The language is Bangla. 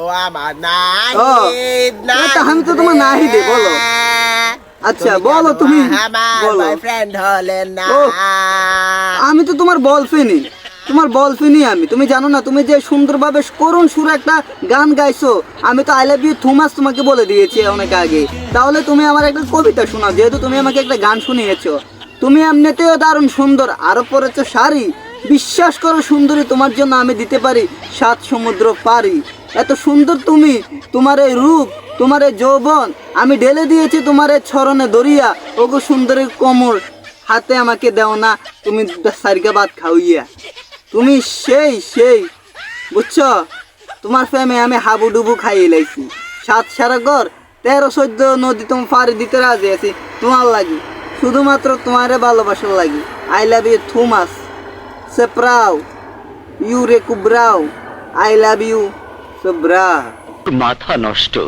ও আমার নাহিদ আমি তো তোমার নাহিদে, বলো। আচ্ছা, বলো তুমি, বলো। বয়ফ্রেন্ড হলেন না। আমি তো তোমার বলফিনি তোমার বলফিনি আমি। তুমি জানো না তুমি যে সুন্দরভাবে করুণ সুর একটা গান গাইছো আমি তো আই লাভ ইউ থুমাস তোমাকে বলে দিয়েছি অনেক আগে। তাহলে তুমি আমার একটা কবিতা শোনাও যেহেতু তুমি আমাকে একটা গান শুনিয়েছো। তুমি এমনিতেও দারুণ সুন্দর আরও পরেছো শাড়ি। বিশ্বাস করো সুন্দরী তোমার জন্য আমি দিতে পারি সাত সমুদ্র পারি এত সুন্দর তুমি, তোমার এই রূপ, তোমার এই যৌবন, আমি ঢেলে দিয়েছি তোমার এই ছরণে দরিয়া। ওগো সুন্দরী কোমর, হাতে আমাকে দেও না, তুমি সারিকা ভাত খাওয়াইয়া তুমি সেই সেই, বুঝছ? তোমার ফ্যামে আমি হাবুডুবু খাইয়ে লাইছি। সাত সারা ঘর তেরো চোদ্দ নদী তুমি পাড়ি দিতে রাজি আছি, তোমার লাগি। শুধুমাত্র তোমারে ভালোবাসার লাগি। আই লাভ ইউ থুমাস সে প্রাউ ইউ রে কুব্রাউ আই লাভ ইউ সুব্রা। মাথা নষ্ট।